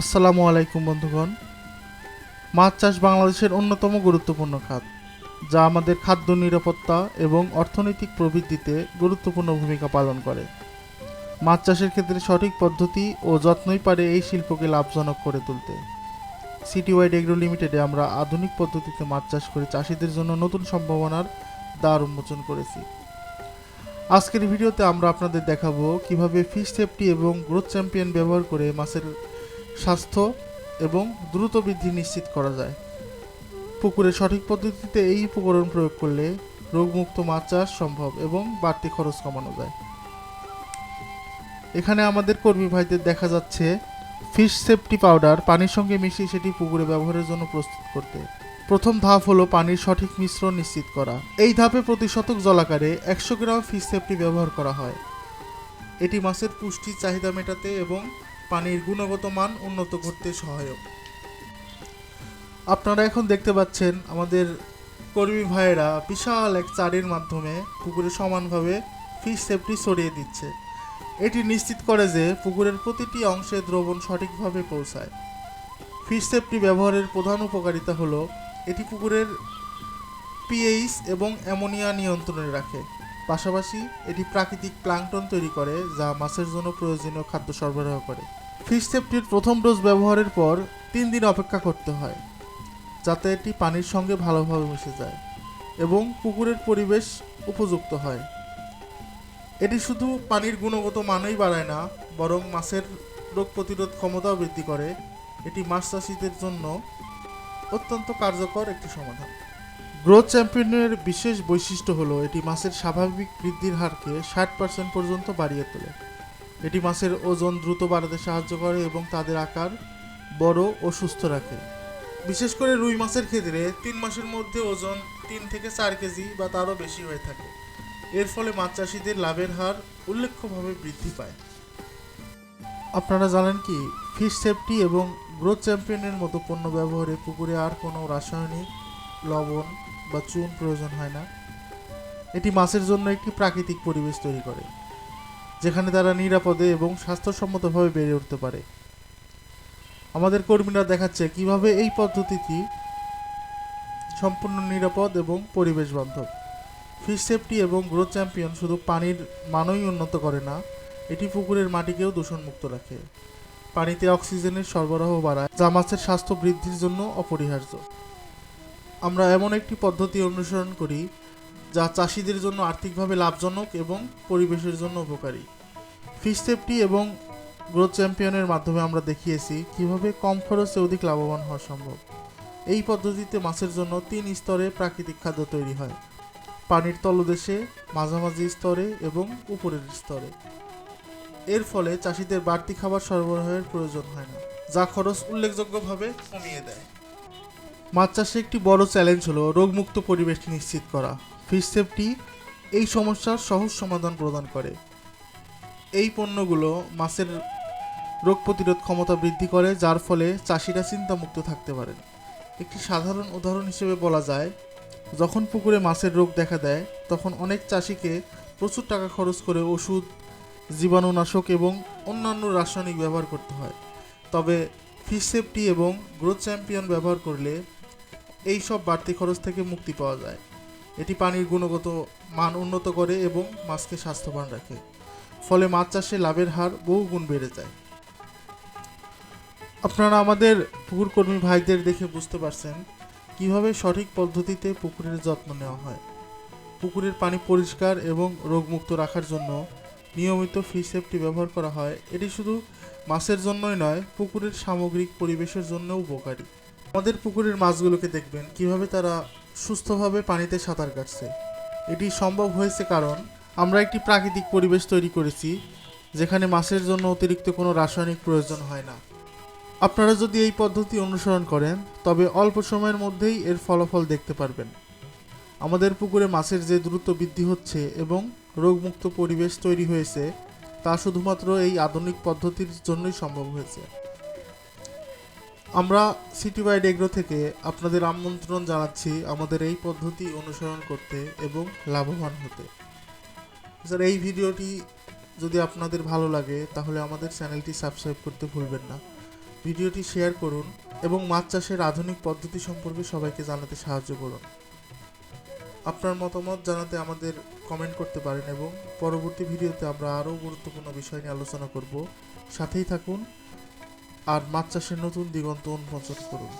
আসসালামু আলাইকুম বন্ধুগণ। মাছ চাষ বাংলাদেশের অন্যতম গুরুত্বপূর্ণ খাত, যা আমাদের খাদ্য নিরাপত্তা এবং অর্থনৈতিক প্রবৃদ্ধিতে গুরুত্বপূর্ণ ভূমিকা পালন করে। মাছ চাষের ক্ষেত্রে সঠিক পদ্ধতি ও যত্নই পারে এই শিল্পকে লাভজনক করে তুলতে। সিটি ওয়াইড এগ্রো লিমিটেডে আমরা আধুনিক পদ্ধতিতে মাছ চাষ করে চাষিদের জন্য নতুন সম্ভাবনার দ্বার উন্মোচন করেছি। আজকের ভিডিওতে আমরা আপনাদের দেখাবো কীভাবে ফিশ সেফটি এবং গ্রোথ চ্যাম্পিয়ন ব্যবহার করে মাছের স্বাস্থ্য এবং দ্রুত বৃদ্ধি নিশ্চিত করা যায়। পুকুরে সঠিক পদ্ধতিতে এই উপকরণ প্রয়োগ করলে রোগমুক্ত মাছ চাষ সম্ভব এবং বাড়তি খরচ কমানো যায়। এখানে আমাদের কর্মী ভাইদের দেখা যাচ্ছে ফিশ সেফটি পাউডার পানির সঙ্গে মিশিয়ে সেটি পুকুরে ব্যবহারের জন্য প্রস্তুত করতে। প্রথম ধাপ হলো পানির সঠিক মিশ্রণ নিশ্চিত করা। এই ধাপে প্রতি শতক জলাকারে একশো গ্রাম ফিশ সেফটি ব্যবহার করা হয়। এটি মাছের পুষ্টি চাহিদা মেটাতে এবং পানির গুণগত মান উন্নত করতে সহায়ক। আপনারা এখন দেখতে পাচ্ছেন আমাদের কর্মী ভাইয়েরা বিশাল এক চারের মাধ্যমে পুকুরে সমানভাবে ফিশ সেফটি ছড়িয়ে দিচ্ছে। এটি নিশ্চিত করে যে পুকুরের প্রতিটি অংশে দ্রবণ সঠিকভাবে পৌঁছায়। ফিশ সেফটি ব্যবহারের প্রধান উপকারিতা হলো, এটি পুকুরের পিএইচ এবং অ্যামোনিয়া নিয়ন্ত্রণে রাখে। পাশাপাশি এটি প্রাকৃতিক প্লাঙ্কটন তৈরি করে, যা মাছের জন্য প্রয়োজনীয় খাদ্য সরবরাহ করে। ফিশ সেফটির প্রথম ডোজ ব্যবহারের পর তিন দিন অপেক্ষা করতে হয়, যাতে এটি পানির সঙ্গে ভালোভাবে মিশে যায় এবং পুকুরের পরিবেশ উপযুক্ত হয়। এটি শুধু পানির গুণগত মানই বাড়ায় না, বরং মাছের রোগ প্রতিরোধ ক্ষমতাও বৃদ্ধি করে। এটি মাছ চাষিদের জন্য অত্যন্ত কার্যকর একটি সমাধান। গ্রোথ চ্যাম্পিয়নের বিশেষ বৈশিষ্ট্য হলো এটি মাছের স্বাভাবিক বৃদ্ধির হারকে ষাট পার্সেন্ট পর্যন্ত বাড়িয়ে তোলে। এটি মাছের ওজন দ্রুত বাড়াতে সাহায্য করে এবং তাদের আকার বড় ও সুস্থ রাখে। বিশেষ করে রুই মাছের ক্ষেত্রে তিন মাসের মধ্যে ওজন তিন থেকে চার কেজি বা তারও বেশি হয়ে থাকে। এর ফলে মাছ চাষিদের লাভের হার উল্লেখ্যভাবে বৃদ্ধি পায়। আপনারা জানেন কি ফিশ সেফটি এবং গ্রোথ চ্যাম্পিয়নের মতো পণ্য ব্যবহারে পুকুরে আর কোনো রাসায়নিক, লবণ বা চুন প্রয়োজন হয় না। এটি মাছের জন্য একটি প্রাকৃতিক পরিবেশ তৈরি করে, যেখানে তারা নিরাপদে এবং স্বাস্থ্যসম্মতভাবে বেড়ে উঠতে পারে। আমাদের কর্মীরা দেখাচ্ছে কীভাবে এই পদ্ধতিটি সম্পূর্ণ নিরাপদ এবং পরিবেশ বান্ধব ফিশ সেফটি এবং গ্রোথ চ্যাম্পিয়ন শুধু পানির মানই উন্নত করে না, এটি পুকুরের মাটিকেও দূষণমুক্ত রাখে। পানিতে অক্সিজেনের সরবরাহ বাড়ায়, যা মাছের স্বাস্থ্য বৃদ্ধির জন্য অপরিহার্য। আমরা এমন একটি পদ্ধতি অনুসরণ করি যা চাষিদের জন্য আর্থিকভাবে লাভজনক এবং পরিবেশের জন্য উপকারী। ফিশ সেফটি এবং গ্রোথ চ্যাম্পিয়নের মাধ্যমে আমরা দেখিয়েছি কীভাবে কম খরচে অধিক লাভবান হওয়া সম্ভব। এই পদ্ধতিতে মাছের জন্য তিন স্তরে প্রাকৃতিক খাদ্য তৈরি হয়। পানির তলদেশে, মাঝামাঝি স্তরে এবং উপরের স্তরে। এর ফলে চাষিদের বাড়তি খাবার সরবরাহের প্রয়োজন হয় না, যা খরচ উল্লেখযোগ্যভাবে কমিয়ে দেয়। মাছ চাষে একটি বড় চ্যালেঞ্জ হলো রোগমুক্ত পরিবেশ নিশ্চিত করা। ফিশ সেফটি এই সমস্যার সহজ সমাধান প্রদান করে। এই পণ্যগুলো মাছের রোগ প্রতিরোধ ক্ষমতা বৃদ্ধি করে, যার ফলে চাষিরা চিন্তামুক্ত থাকতে পারেন। একটি সাধারণ উদাহরণ হিসেবে বলা যায়, যখন পুকুরে মাছের রোগ দেখা দেয়, তখন অনেক চাষিকে প্রচুর টাকা খরচ করে ওষুধ, জীবাণুনাশক এবং অন্যান্য রাসায়নিক ব্যবহার করতে হয়। তবে ফিশ সেফটি এবং গ্রোথ চ্যাম্পিয়ন ব্যবহার করলে এই সব বাড়তি খরচ থেকে মুক্তি পাওয়া যায়। এটি পানির গুণগত মান উন্নত করে এবং মাছকে স্বাস্থ্যবান রাখে। ফলে মাছ চাষে লাভের হার বহু গুণ বেড়ে যায়। আপনারা আমাদের পুকুর কর্মী ভাইদের দেখে বুঝতে পারছেন কীভাবে সঠিক পদ্ধতিতে পুকুরের যত্ন নেওয়া হয়। পুকুরের পানি পরিষ্কার এবং রোগমুক্ত রাখার জন্য নিয়মিত ফিশ সেফটি ব্যবহার করা হয়। এটি শুধু মাছের জন্যই নয়, পুকুরের সামগ্রিক পরিবেশের জন্য উপকারী। আমাদের পুকুরের মাছগুলোকে দেখবেন, কীভাবে তারা সুস্থভাবে পানিতে সাঁতার কাটছে। এটি সম্ভব হয়েছে কারণ আমরা একটি প্রাকৃতিক পরিবেশ তৈরি করেছি, যেখানে মাছের জন্য অতিরিক্ত কোনো রাসায়নিক প্রয়োজন হয় না। আপনারা যদি এই পদ্ধতি অনুসরণ করেন, তবে অল্প সময়ের মধ্যেই এর ফলাফল দেখতে পারবেন। আমাদের পুকুরে মাছের যে দ্রুত বৃদ্ধি হচ্ছে এবং রোগমুক্ত পরিবেশ তৈরি হয়েছে, তা শুধুমাত্র এই আধুনিক পদ্ধতির জন্যই সম্ভব হয়েছে। আমরা সিটি ওয়াইড এগ্রো থেকে আপনাদের আমন্ত্রণ জানাচ্ছি আমাদের এই পদ্ধতি অনুসরণ করতে এবং লাভবান হতে। স্যার এই ভিডিওটি যদি আপনাদের ভালো লাগে, তাহলে আমাদের চ্যানেলটি সাবস্ক্রাইব করতে ভুলবেন না। ভিডিওটি শেয়ার করুন এবং মাছ চাষের আধুনিক পদ্ধতি সম্পর্কে সবাইকে জানাতে সাহায্য করুন। আপনার মতামত জানাতে আমাদের কমেন্ট করতে পারেন এবং পরবর্তী ভিডিওতে আমরা আরও গুরুত্বপূর্ণ বিষয় নিয়ে আলোচনা করব। সাথেই থাকুন। আর মাছ চাষের নতুন দিগন্ত উন্মোচন করুন।